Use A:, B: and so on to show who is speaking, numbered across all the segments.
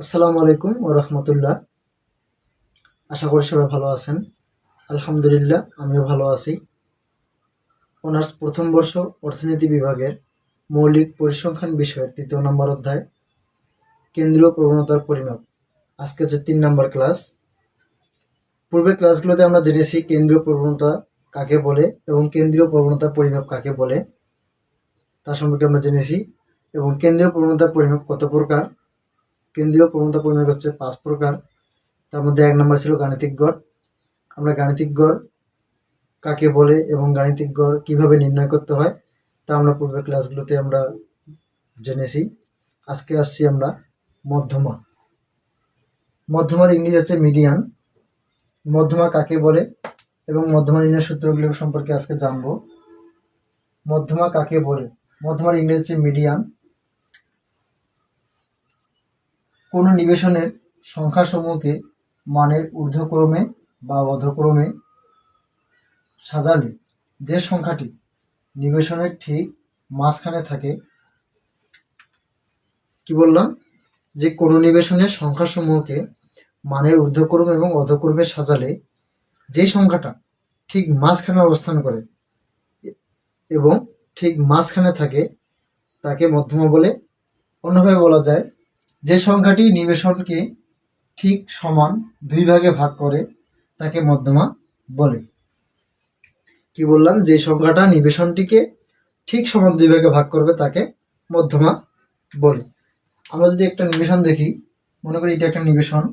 A: আসসালামু আলাইকুম ও রহমতুল্লাহ। আশা করি সবাই ভালো আছেন। আলহামদুলিল্লাহ, আমিও ভালো আছি। অনার্স প্রথম বর্ষ অর্থনীতি বিভাগের মৌলিক পরিসংখ্যান বিষয়ের তৃতীয় নম্বর অধ্যায়, কেন্দ্রীয় প্রবণতার পরিমাপ। আজকে হচ্ছে তিন নম্বর ক্লাস। পূর্বের ক্লাসগুলোতে আমরা জেনেছি কেন্দ্রীয় প্রবণতা কাকে বলে এবং কেন্দ্রীয় প্রবণতার পরিমাপ কাকে বলে তার সম্পর্কে আমরা জেনেছি। এবং কেন্দ্রীয় প্রবণতার পরিমাপ কত প্রকার কেন্দ্রীয় প্রবণতা পরিমাপ হচ্ছে পাঁচ প্রকার। তার মধ্যে এক নম্বর ছিল গাণিতিক গড়। আমরা গাণিতিক গড় কাকে বলে এবং গাণিতিক গড় কীভাবে নির্ণয় করতে হয় তা আমরা পূর্বের ক্লাসগুলোতে আমরা জেনেছি। আজকে আসছি আমরা মধ্যমা। মধ্যমার ইংরেজি হচ্ছে মিডিয়ান। মধ্যমা কাকে বলে এবং মধ্যমা নির্ণয় সূত্রগুলো সম্পর্কে আজকে জানব। মধ্যমা কাকে বলে? মধ্যমার ইংরেজি হচ্ছে মিডিয়ান। কোনো নিবেশনের সংখ্যাসমূহকে মানের ঊর্ধ্বক্রমে বা অধক্রমে সাজালে যে সংখ্যাটি নিবেশনের ঠিক মাঝখানে থাকে, কি বললাম? যে কোনো নিবেশনের সংখ্যাসমূহকে মানের ঊর্ধ্বক্রম এবং অধক্রমে সাজালে যে সংখ্যাটা ঠিক মাঝখানে অবস্থান করে এবং ঠিক মাঝখানে থাকে, তাকে মধ্যমা বলে অন্যভাবে বলা যায় যে সংখ্যাটি নিবেশনকে ঠিক সমান দুই ভাগে ভাগ করে, তাকে মধ্যমা বলে। কি বললাম? যে সংখ্যাটা নিবেশনটিকে ঠিক সমান দুই ভাগে ভাগ করবে, তাকে মধ্যমা বলে। আমরা যদি একটা নিবেশন দেখি, মনে করি এটা একটা নিবেশন।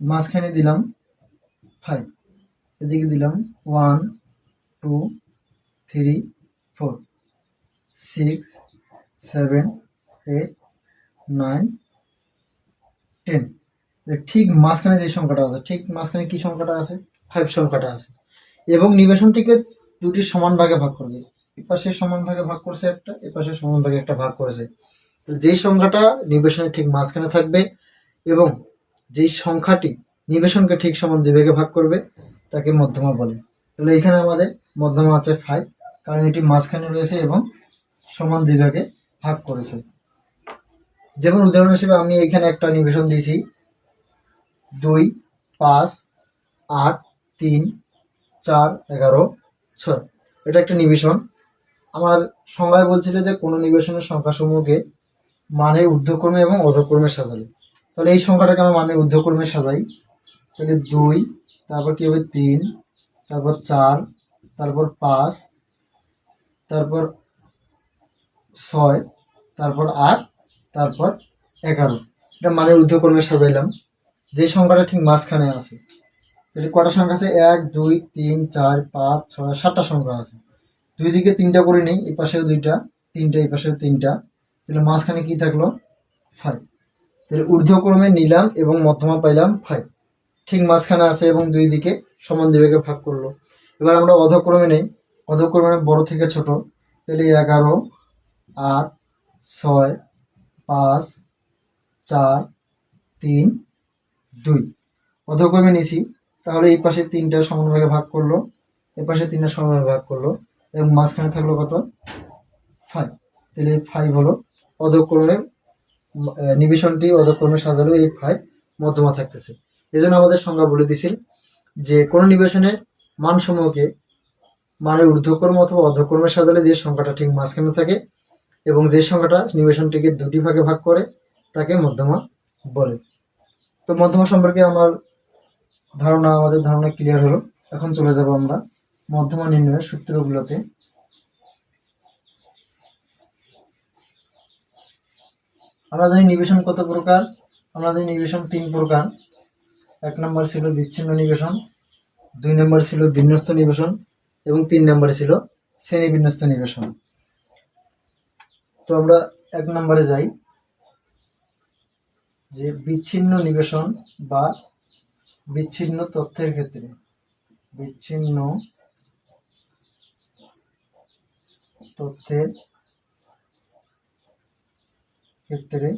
A: মাঝখানে দিলাম ফাইভ এদিকে দিলাম one two three four six seven eight nine ten ঠিক মাঝখানে যে সংখ্যাটা আছে, ঠিক মাঝখানে কি সংখ্যাটা আছে? ফাইভ সংখ্যাটা আছে। এবং নিবেশনটিকে দুটি সমান ভাগে ভাগ করবে। এপাশে সমান ভাগে ভাগ করছে একটা, এপাশে সমান ভাগে একটা ভাগ করেছে। তো যেই সংখ্যাটা নিবেশনের ঠিক মাঝখানে থাকবে এবং যেই সংখ্যাটি নিবেশনকে ঠিক সমান দুই ভাগে করবে, তাকে মধ্যমা বলে। তাহলে এখানে আমাদের মধ্যমা আছে ফাইভ কারণ এটি মাঝখানে রয়েছে এবং সমান দুই ভাগে ভাগ করেছে। যেমন উদাহরণ হিসেবে আমি এখানে একটা নিবেশন দিয়েছি। দুই, পাঁচ, আট, তিন, চার, এগারো, ছয়। এটা একটা নিবেশন। আমার সংজ্ঞায় বলছিল যে কোনো নিবেশনের সংখ্যাসমূহকে মানের ঊর্ধ্বক্রমে এবং অধক্রমে সাজালে। তাহলে এই সংখ্যাটাকে আমি মানের ঊর্ধ্বক্রমে সাজাই। তাহলে দুই, তারপর কী হবে? তিন, তারপর চার, তারপর পাঁচ, তারপর ছয়, তারপর আট তারপর এগারো। এটা মানের ঊর্ধ্বক্রমে সাজাইলাম। যে সংখ্যাটা ঠিক মাঝখানে আছে। তাহলে কটা সংখ্যা আছে? এক, দুই, তিন, চার, পাঁচ, ছয়, সাতটা সংখ্যা আছে। দুই দিকে তিনটা করে নেই এই পাশেও দুইটা, তিনটা এই পাশেও তিনটা। তাহলে মাঝখানে কি থাকল? ফাইভ তাহলে ঊর্ধ্বক্রমে নিলাম এবং মধ্যমা পাইলাম ফাইভ ঠিক মাঝখানে আছে এবং দুই দিকে সমান দুইভাগে ভাগ করল। এবার আমরা অধক্রমে নেই। অধক্রমে বড় থেকে ছোট। তাহলে এগারো, আট, ছয় পাঁচ, চার, তিন, দুই। অধক্রমে নিছি। তাহলে এই পাশে তিনটা সমানভাগে ভাগ করল। এই পাশে তিনটা সমানভাগে ভাগ করল। এবং মাঝখানে থাকল কত? ফাইভ তাহলে এই ফাইভ হলো। অধক্রমে নিবেশনটি অধক্রমে সাজালো এই ফাইভ মধ্যমা থাকতেছে। এই জন্য আমাদের সংজ্ঞা বলে দিছিল যে, কোনো নিবেশনের মানসমূহকে মানের ঊর্ধ্বক্রম অথবা অধক্রমে সাজালে যে সংখ্যাটা ঠিক মাঝখানে থাকে এবং যে সংখ্যাটা নিবেশনটিকে দুটি ভাগে ভাগ করে, তাকে মধ্যমা বলে। তো মধ্যমা সম্পর্কে আমার ধারণা, আমাদের ধারণা ক্লিয়ার হলো। এখন চলে যাব আমরা মধ্যমা নির্ণয়ের সূত্রগুলোতে। আমরা জানি নিবেশন কত প্রকার? আমরা জানি নিবেশন তিন প্রকার। এক নম্বর ছিল বিচ্ছিন্ন নিবেশন, দুই নম্বর ছিল বিন্যস্ত নিবেশন, এবং তিন নম্বরে ছিল শ্রেণি বিন্যস্ত নিবেশন। তো আমরা এক নম্বরে যাই। যে বিচ্ছিন্ন নিবেশন বা বিচ্ছিন্ন তথ্যের ক্ষেত্রে। বিচ্ছিন্ন তথ্যের ক্ষেত্রে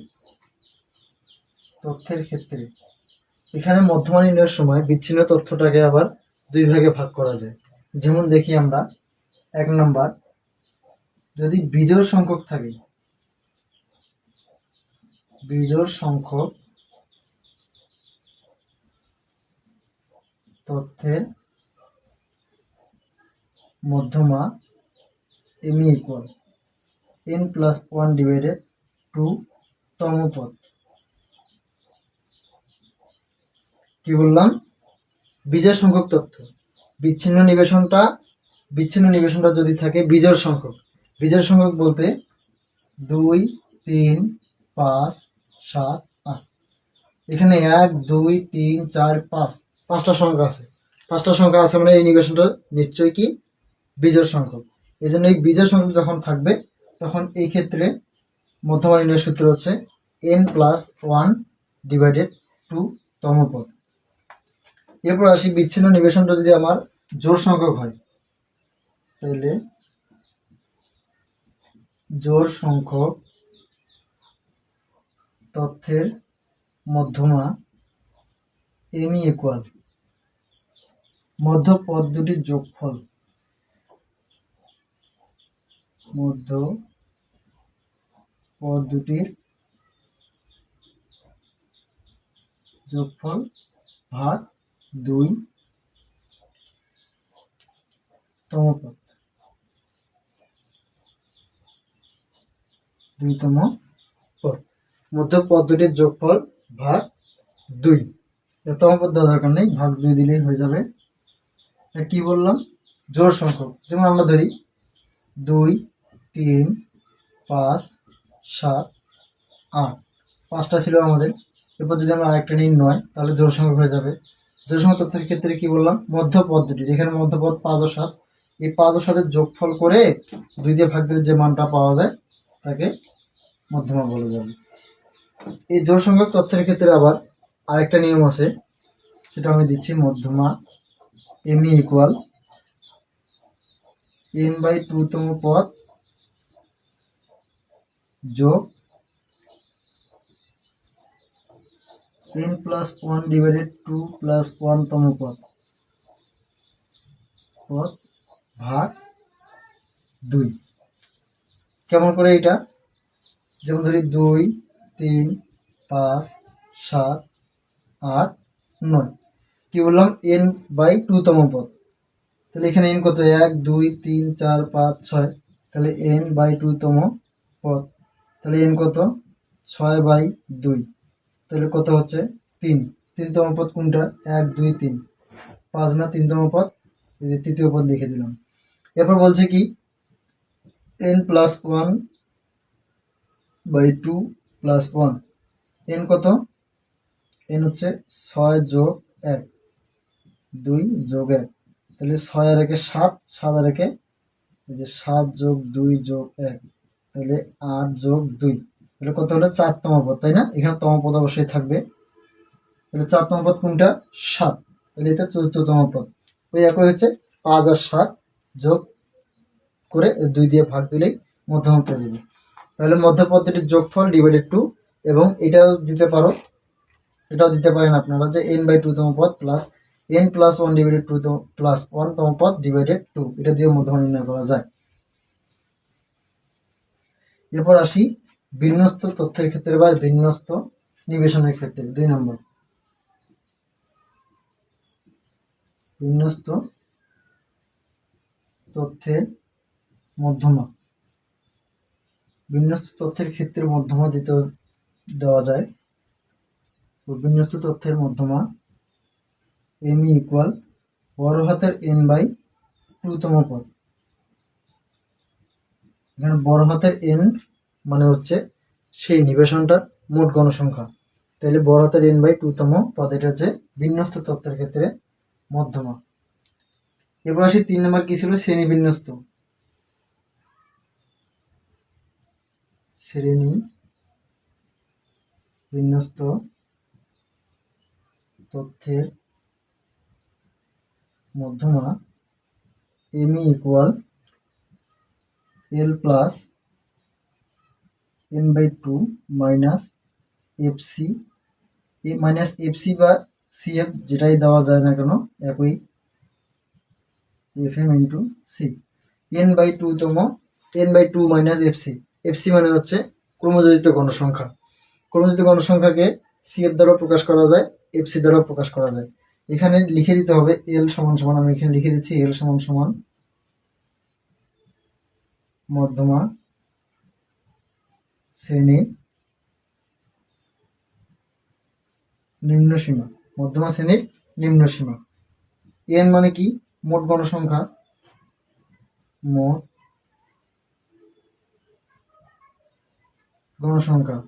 A: তথ্যের ক্ষেত্রে। এখানে মধ্যমা নির্ণয়ের সময় বিচ্ছিন্ন তথ্যটাকে আবার দুই ভাগে ভাগ করা যায়। যেমন দেখি আমরা, এক নাম্বার যদি বিজোড় সংখ্যক থাকে, বিজোড় সংখ্যক তথ্যের মধ্যমা M equal N plus one divided two তম পদ। কি বললাম? বিজয় সংখ্যক তথ্য। বিচ্ছিন্ন নিবেশনটা বিচ্ছিন্ন নিবেশনটা যদি থাকে বিজোড় সংখ্যক। বিজোড় সংখ্যক বলতে দুই, তিন, পাঁচ, সাত, আট। এখানে এক, দুই, তিন, চার, পাঁচ। পাঁচটা সংখ্যা আছে। পাঁচটা সংখ্যা আছে মানে এই নিবেশনটা নিশ্চয়ই কি? বিজোড় সংখ্যক। এই জন্য এই বিজোড় সংখ্যক যখন থাকবে, তখন এই ক্ষেত্রে মধ্যমা নির্ণয় সূত্র হচ্ছে N plus one divided two তম পদ। এরপর আসি বিচ্ছিন্ন নিবেশনটা যদি আমার জোর সংখ্যক হয় তাহলে জোড় সংখ্যক তথ্যের মধ্যমা এমি ইকুয়াল মধ্য পদ দুটির যোগফল মধ্য পদ দুটির যোগফল ভাগ দুই তম পদ দুইতম পদ। মধ্য পদ দুটির যোগফল ভাগ দুই। তম পদ দেওয়া দরকার নেই, ভাগ দুই দিলেই হয়ে যাবে। কি বললাম? জোড় সংখ্যক। যেমন আমরা ধরি, দুই, তিন, পাঁচ, সাত, আট। পাঁচটা ছিল আমাদের। এরপর যদি আমরা আরেকটা নিই নয়, তাহলে জোড় সংখ্যক হয়ে যাবে। জোর সংখ্যক তথ্যের ক্ষেত্রে কি বললাম? মধ্য পদ দুটি এখানে মধ্য পদ পাঁচ ও সাত। এই পাঁচ ও সাতের যোগফল করে দুই দিয়ে ভাগ দিলে যে মানটা পাওয়া যায় তাকে মধ্যমা বলা যাবে। এই জোড় সংখ্যক তথ্যের ক্ষেত্রে আবার আরেকটা নিয়ম আছে, সেটা আমি দিচ্ছি মধ্যমা M equal N by two তম পদ যোগ N plus one divided two plus one তম পদ। পদ ভাগ দুই। কেমন করে এটা? যেমন ধরি দুই, তিন, পাঁচ, সাত, আট, নয়। কি বললাম? এন বাই টু তম পদ। তাহলে এখানে এন কত? এক, দুই, তিন, চার, পাঁচ, ছয়। তাহলে এন বাই টু তম পদ। তাহলে এন কত? ছয় বাই দুই। তাহলে কত হচ্ছে? তিন। তিনতম পদ কোনটা? এক, দুই, তিন। পাঁচ না তিনতম পদ? তৃতীয় পদ লিখে দিলাম। এরপর বলছে কি? N plus one by two plus one N কত? এন হচ্ছে ছয় যোগ এক, দুই যোগ এক। তাহলে ছয় আর একে সাত সাত আর একে সাত যোগ দুই যোগ এক, তাহলে আট যোগ দুই। তাহলে কত হলো? চারতম পদ তাই না? এখানে তম পদ অবশ্যই থাকবে। তাহলে চারতম পদ কোনটা? সাত। তাহলে এটা চতুর্থতম পদ ওই একই হচ্ছে পাঁচ আর সাত যোগ করে দুই দিয়ে ভাগ দিলেই মধ্যম পেয়ে যাবে। তাহলে মধ্য পদ্ধতির যোগফল ডিভাইডেড টু এবং এটাও দিতে পারো, এটাও দিতে পারেন আপনারা যে এন বাই টুতম পদ plus N plus one divided two plus ওয়ানতম পদ ডিভাইডেড টু এটা দিয়ে মধ্যমা নির্ণয় করা যায়। এরপর আসি বিন্যস্ত তথ্যের ক্ষেত্রে বা বিন্যস্ত নিবেশনের ক্ষেত্রে, দুই নম্বর। বিন্যস্ত তথ্যের মধ্যমা। বিন্যস্ত তথ্যের ক্ষেত্রে মধ্যমা দিতে দেওয়া যায়। তো বিন্যস্ত তথ্যের মধ্যমা এম ইকুয়াল বড় হাতের এন বাই টুতম পদ। এখানে বড় হাতের এন মানে হচ্ছে সেই নিবেশনটার মোট গণসংখ্যা। তাহলে বড় হাতের এন বাই টুতম পদ এটা হচ্ছে বিন্যস্ত তথ্যের ক্ষেত্রে মধ্যমা। এরপর আসি তিন নম্বর কি ছিল? শ্রেণি বিন্যস্ত শ্রেণি বিন্যস্ত তথ্যের মধ্যমা M equal L plus N by two minus F C A minus F C বা সি এফ যেটাই দেওয়া যায় না কেন, একই F M into C N by two তম N by two minus F C F C মানে হচ্ছে ক্রমযোজিত গণসংখ্যা। ক্রমজিত গণসংখ্যাকে সি এফ দ্বারা প্রকাশ করা যায় এফ সি দ্বারা প্রকাশ করা যায়। এখানে লিখে দিতে হবে এল সমান সমান, আমি এখানে লিখে দিচ্ছি এল সমান সমান মধ্যমা শ্রেণি নিম্ন সীমা, মধ্যমা শ্রেণির নিম্ন সীমা। এন মানে কি? মোট গণসংখ্যা। মোট গণসংখ্যা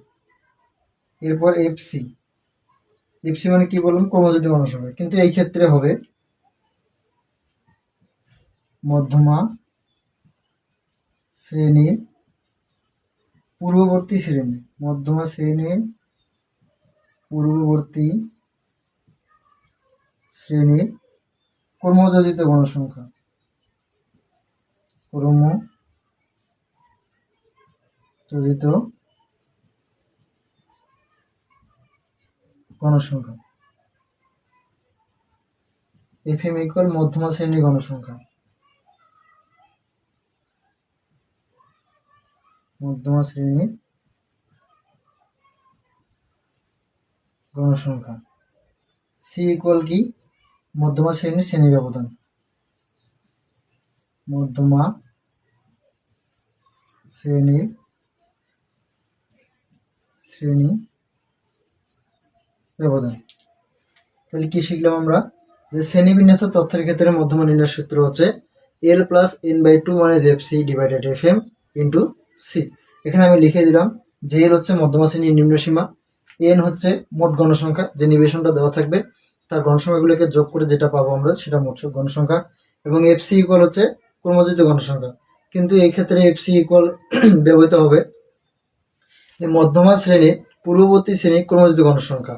A: এরপর এফসি এফসি মানে কি বললাম ক্রমজিত গণসংখ্যা কিন্তু এই ক্ষেত্রে হবে মধ্যমা শ্রেণির পূর্ববর্তী শ্রেণি। মধ্যমা শ্রেণির পূর্ববর্তী শ্রেণির কর্মযোজিত গণসংখ্যা কর্মযোজিত গণসংখ্যা। এফ এম ইকুয়াল মধ্যমা শ্রেণির গণসংখ্যা। মধ্যমা শ্রেণির গণসংখ্যা। সি ইকুয়াল কি? মধ্যমা শ্রেণির শ্রেণি ব্যবধান। মধ্যমা শ্রেণির শ্রেণি ব্যবধান তাহলে কি শিখলাম আমরা? যে শ্রেণি বিন্যস্ত তথ্যের ক্ষেত্রে মধ্যমা নির্ণয় সূত্র হচ্ছে L plus N by two মানে F C divided F M into C এখানে আমি লিখে দিলাম যে এল হচ্ছে মধ্যমা শ্রেণির নিম্ন সীমা এন হচ্ছে মোট গণসংখ্যা যে নিবেশনটা দেওয়া থাকবে তার গণসংখ্যাগুলোকে যোগ করে যেটা পাবো আমরা সেটা মোট গণসংখ্যা এবং এফ সি ইকুয়াল হচ্ছে ক্রমজিত গণসংখ্যা কিন্তু এই ক্ষেত্রে এফ সি ইকুয়াল ব্যবহৃত হবে যে মধ্যমা শ্রেণির পূর্ববর্তী শ্রেণির ক্রমজিত গণসংখ্যা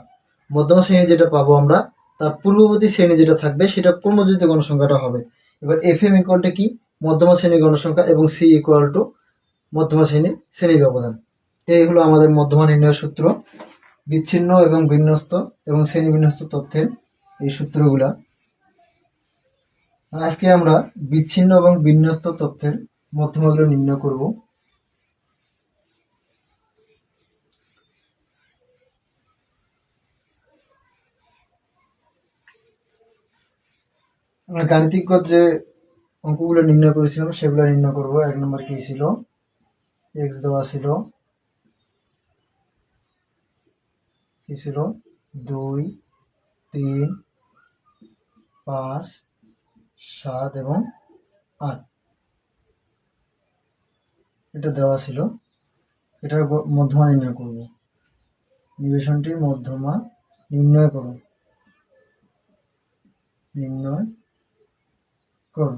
A: মধ্যমা শ্রেণি যেটা পাবো আমরা, তার পূর্ববর্তী শ্রেণি যেটা থাকবে, সেটা ক্রমজিত গণসংখ্যাটা হবে। এবার এফ এম ইকুয়ালটা কি? মধ্যমা শ্রেণির গণসংখ্যা এবং সি ইকুয়াল টু মধ্যমা শ্রেণির শ্রেণি ব্যবধান। এই হলো আমাদের মধ্যমা নির্ণয় সূত্র, বিচ্ছিন্ন এবং বিন্যস্ত এবং শ্রেণি বিন্যস্ত তথ্যের এই সূত্রগুলা। আজকে আমরা বিচ্ছিন্ন এবং বিন্যস্ত তথ্যের মধ্যমাগুলো নির্ণয় করব। আমরা গাণিতিক যে অঙ্কগুলো নির্ণয় করেছিলাম, সেগুলো নির্ণয় করব। এক নম্বর কি ছিল? এক্স দেওয়া ছিল। কি ছিল? দুই, তিন, পাঁচ, সাত এবং আট। এটা দেওয়া ছিল। এটার মধ্যমা নির্ণয় করব। নিবেশনটির মধ্যমা নির্ণয় করো নির্ণয় করো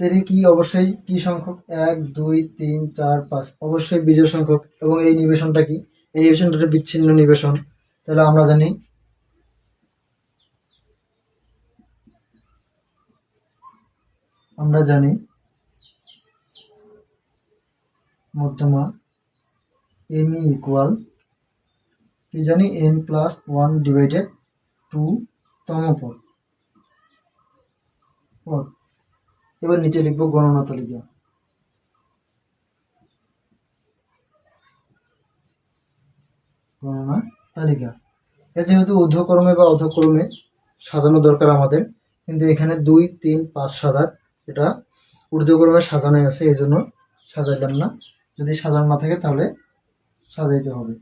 A: এটি কি অবশ্যই কি সংখ্যক? এক, দুই, তিন, চার, পাঁচ। অবশ্যই বিজয় সংখ্যক। এবং এই নিবেশনটা কি? এই নিবেশনটা বিচ্ছিন্ন নিবেশন। তাহলে আমরা জানি আমরা জানি মধ্যমা এম ইকুয়াল কি জানি N plus one divided two তম এবার নিচে লিখব গণনা তালিকা গণনা তালিকা এটা যেহেতু ঊর্ধ্বক্রমে বা অধক্রমে সাজানো দরকার আমাদের, কিন্তু এখানে দুই, তিন, পাঁচ সাজার এটা ঊর্ধ্বক্রমে সাজানো আছে, এই জন্য সাজাইলাম না। যদি সাজানো না থাকে তাহলে সাজাইতে হবে।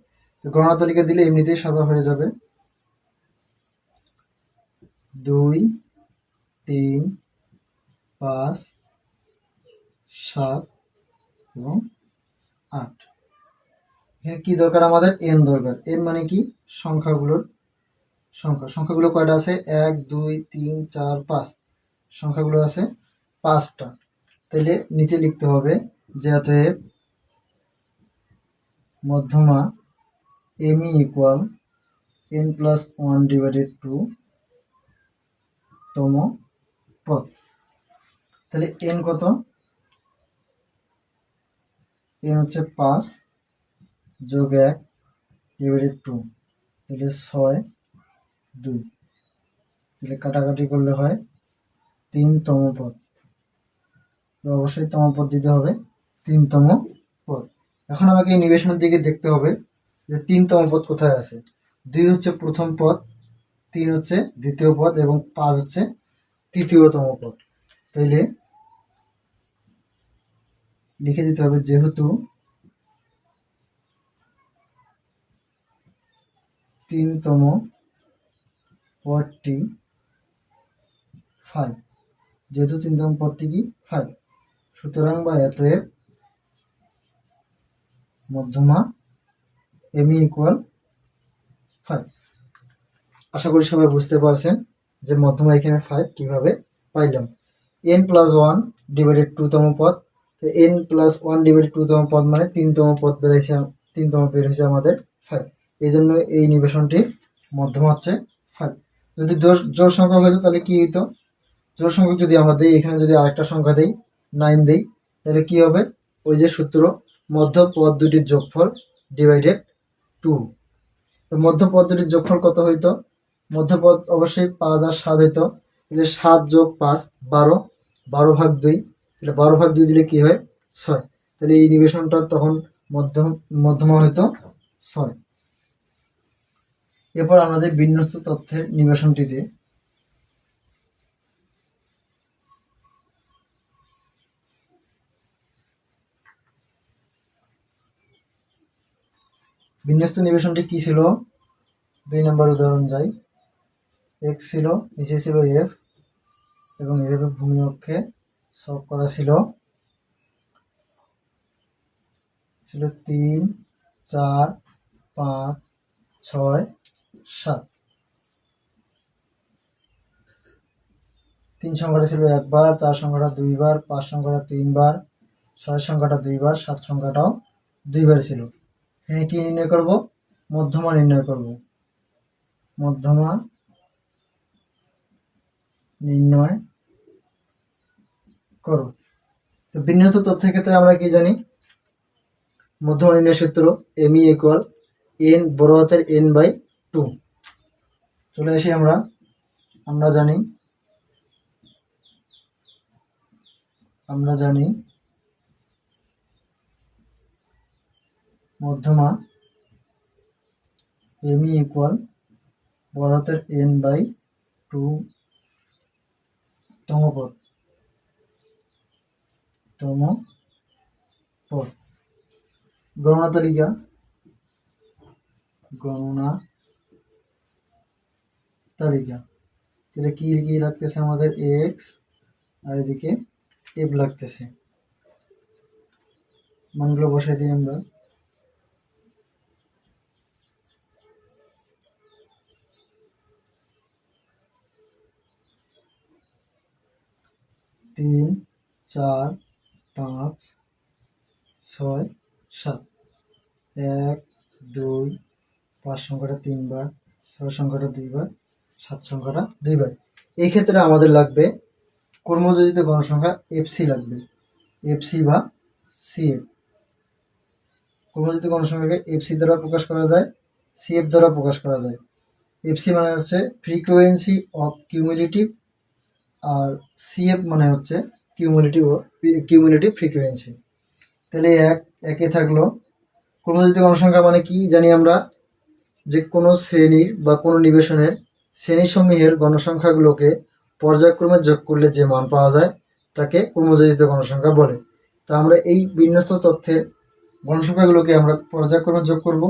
A: গণনা তালিকা দিলে এমনিতেই সাজা হয়ে যাবে। দুই, তিন পাঁচ, সাত এবং আট। এখানে কি দরকার আমাদের? এন দরকার। এন মানে কি? সংখ্যাগুলোর সংখ্যা। সংখ্যাগুলো কয়টা আছে? এক, দুই, তিন, চার, পাঁচ। সংখ্যাগুলো আছে পাঁচটা। তাহলে নিচে লিখতে হবে যে মধ্যমা M equal N plus one divided two তম পদ। তাহলে এন কত? এন হচ্ছে পাঁচ যোগ এক ডিভাইডেড টু তাহলে ছয়, দুই। তাহলে কাটাকাটি করলে হয় তিনতম তো অবশ্যই তম পদ দিতে হবে তিনতম পদ। এখন আমাকে এই নিবেশনের দিকে দেখতে হবে যে তিনতম পদ কোথায় আছে। দুই হচ্ছে প্রথম পদ, তিন হচ্ছে দ্বিতীয় পদ এবং পাঁচ হচ্ছে তৃতীয়তম পদ। তাইলে লিখে দিতে হবে যেহেতু তিনতম পদটি ফাইভ যেহেতু তিনতম পদটি কি? ফাইভ সুতরাং বা এতএব মধ্যমা এম ইকুয়াল ফাইভ আশা করি সবাই বুঝতে পারছেন যে মধ্যমা এখানে ফাইভ কীভাবে পাইলাম। এন প্লাস ওয়ান ডিভাইডেড টুতম পদ, তো এন প্লাস ওয়ান ডিভাইডেড টুতম পদ মানে তিনতম পদ বেরোয়েছে তিনতম বের হয়েছে আমাদের ফাইভ এই জন্য এই নিবেশনটি মধ্যমা হচ্ছে ফাইভ যদি জোর জোর সংখ্যক হতো তাহলে কি হইতো? জোর সংখ্যক যদি আমরা দিই, এখানে যদি আরেকটা সংখ্যা দিই নাইন দিই, তাহলে কি হবে? ওই যে সূত্র, মধ্য পদ দুটির যোগফল ডিভাইডেড টু তো মধ্য পদ দুটির যোগফল কত হইতো? মধ্যপদ অবশ্যই পাঁচ আর সাত হইতো সাত যোগ পাঁচ, বারো। বারো ভাগ দুই, তাহলে বারো ভাগ দুই দিলে কি হয়? ছয়। তাহলে এই নিবেশনটা তখন মধ্যম, মধ্যমা হইতো ছয়। এরপর আমরা যে বিন্যস্ত তথ্যের নিবেশনটিতে বিন্যস্ত নিবেশনটি কি ছিল? দুই নম্বর উদাহরণ যাই। এক্স ছিল, নিচে ছিল এফ এবং এফ ভূমি অক্ষে সব করা ছিল। ছিল তিন, চার, পাঁচ, ছয়, সাত। তিন সংখ্যাটা ছিল একবার, চার সংখ্যাটা দুইবার, পাঁচ সংখ্যাটা তিনবার, ছয় সংখ্যাটা দুইবার, সাত সংখ্যাটাও দুইবার ছিল। এখানে কি নির্ণয় করব? মধ্যমা নির্ণয় করব। মধ্যমা নির্ণয় করো। তো বিন্যস্ত তথ্যের ক্ষেত্রে আমরা কি জানি? মধ্যমা নির্ণয় সূত্র এম ই ইকুয়াল এন বড় হাতের এন বাই টু চলে আসি আমরা। আমরা জানি আমরা জানি মধ্যমা এম ই ইকুয়াল বড় হাতের এন বাই টু তম পদ তম পদ গণনা তালিকা গণনা তালিকা তাহলে কি কি লাগতেছে আমাদের? এক্স আর এদিকে এফ লাগতেছে। মানগুলো বসাই দিই আমরা। তিন, চার, পাঁচ, ছয়, সাত। এক, দুই, পাঁচ সংখ্যাটা তিনবার, ছয় সংখ্যাটা দুইবার, সাত সংখ্যাটা দুইবার। এই ক্ষেত্রে আমাদের লাগবে কর্মযোজিত গণসংখ্যা এফসি লাগবে। এফসি বা সিএফ কর্মযোজিত গণসংখ্যাকে এফসি দ্বারা প্রকাশ করা যায় সিএফ দ্বারা প্রকাশ করা যায়। এফসি মানে হচ্ছে ফ্রিকোয়েন্সি অফ কিউমুলেটিভ আর সিএফ মানে হচ্ছে কিউমুলেটিভ কিউমুলেটিভ ফ্রিকোয়েন্সি তাহলে এক, একে থাকল। ক্রমজাতীয় গণসংখ্যা মানে কি? জানি আমরা যে কোনো শ্রেণির বা কোনো নিবেশনের শ্রেণীসমূহের গণসংখ্যাগুলোকে পর্যায়ক্রমে যোগ করলে যে মান পাওয়া যায়, তাকে ক্রমজাতীয় গণসংখ্যা বলে। তা আমরা এই বিন্যস্ত তথ্যের গণসংখ্যাগুলোকে আমরা পর্যায়ক্রমে যোগ করব।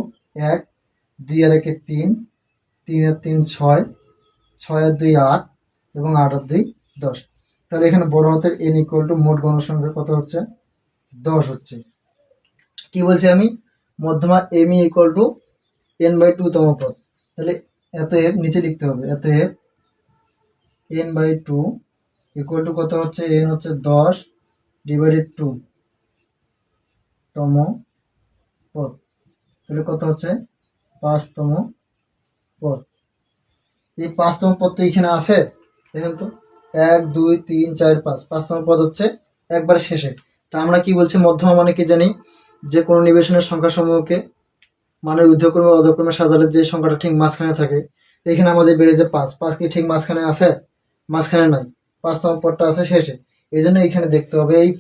A: এক, দুই আর একে তিন তিন আর তিন ছয় ছয় আর দুই আট, এবং আট আর দুই দশ। তাহলে এখানে বড় হাতের এন ইকুয়াল টু মোট গণসংখ্যা কত হচ্ছে? দশ হচ্ছে। কি বলছি আমি? মধ্যমা M equal two N by two তম পদ। তাহলে এত এফ নিচে লিখতে হবে এত F N by two equal two কত হচ্ছে? এন হচ্ছে দশ ডিভাইডেড টু তম পদ। তাহলে কত হচ্ছে? পাঁচতম পদ। এই পাঁচতম পদ তো এখানে আছে, দেখেন তো। এক, দুই, তিন, চার, পাঁচ। পাঁচতম পদ হচ্ছে একবার শেষে। তা আমরা কি বলছি? মধ্যমা মানে কি জানি? যে কোনো নিবেশনের সংখ্যাসমূহকে মানে ঊর্ধ্বক্রমে অধক্রমে সাজালে যে সংখ্যাটা ঠিক মাঝখানে থাকে এখানে আমাদের বেড়েছে পাঁচ। পাঁচ কি ঠিক মাঝখানে আছে? মাঝখানে নাই। পাঁচতম পদটা আছে শেষে। এই জন্য এখানে দেখতে হবে, এই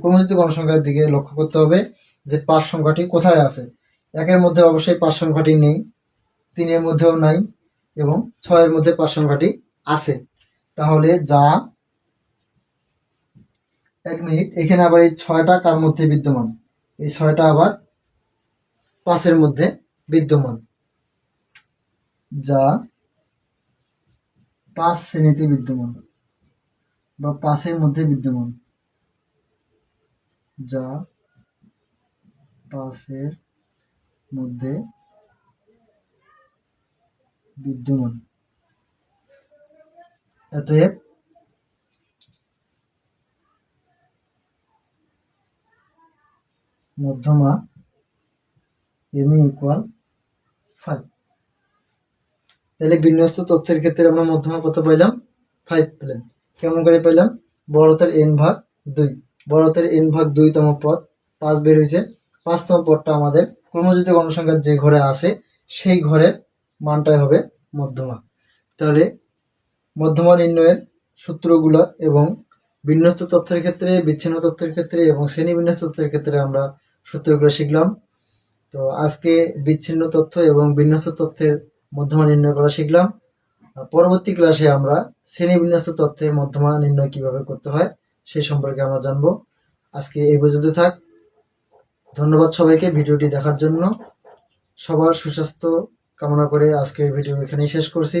A: ক্রমজিত গণসংখ্যার দিকে লক্ষ্য করতে হবে যে পাঁচ সংখ্যাটি কোথায় আছে। একের মধ্যে অবশ্যই পাঁচ সংখ্যাটি নেই, তিনের মধ্যেও নাই এবং ছয়ের মধ্যে পাঁচ সংখ্যাটি আছে। তাহলে যা এক মিনিট, এখানে আবার এই ছয়টা কার মধ্যে বিদ্যমান? এই ছয়টা আবার পাঁচের মধ্যে বিদ্যমান। যা পাঁচ শ্রেণীতে বিদ্যমান বা পাঁচের মধ্যে বিদ্যমান। যা পাঁচের মধ্যে বিদ্যমান। অতএব মধ্যমা এম ইকুয়াল ফাইভ তাহলে বিন্যস্ত তথ্যের ক্ষেত্রে আমরা মধ্যমা কত পাইলাম? ফাইভ পেলাম। কেমন করে পাইলাম? বড়তের এন ভাগ দুই। বড়তের এন ভাগ দুইতম পদ পাঁচ বের হয়েছে। পাঁচতম পদটা আমাদের ক্রমজিত গণসংখ্যার যে ঘরে আসে সেই ঘরের মানটাই হবে মধ্যমা। তাহলে মধ্যমা নির্ণয়ের সূত্রগুলো এবং বিন্যস্ত তথ্যের ক্ষেত্রে, বিচ্ছিন্ন তথ্যের ক্ষেত্রে এবং শ্রেণি বিন্যস্ত তথ্যের ক্ষেত্রে আমরা সূত্রগুলো শিখলাম। তো আজকে বিচ্ছিন্ন তথ্য এবং বিন্যস্ত তথ্যের মধ্যমা নির্ণয় করা শিখলাম। পরবর্তী ক্লাসে আমরা শ্রেণি বিন্যস্ত তথ্যের মধ্যমা নির্ণয় কীভাবে করতে হয় সেই সম্পর্কে আমরা জানব। আজকে এই পর্যন্ত থাক। ধন্যবাদ সবাইকে ভিডিওটি দেখার জন্য। সবার সুস্বাস্থ্য কামনা করে আজকের ভিডিও এখানেই শেষ করছি।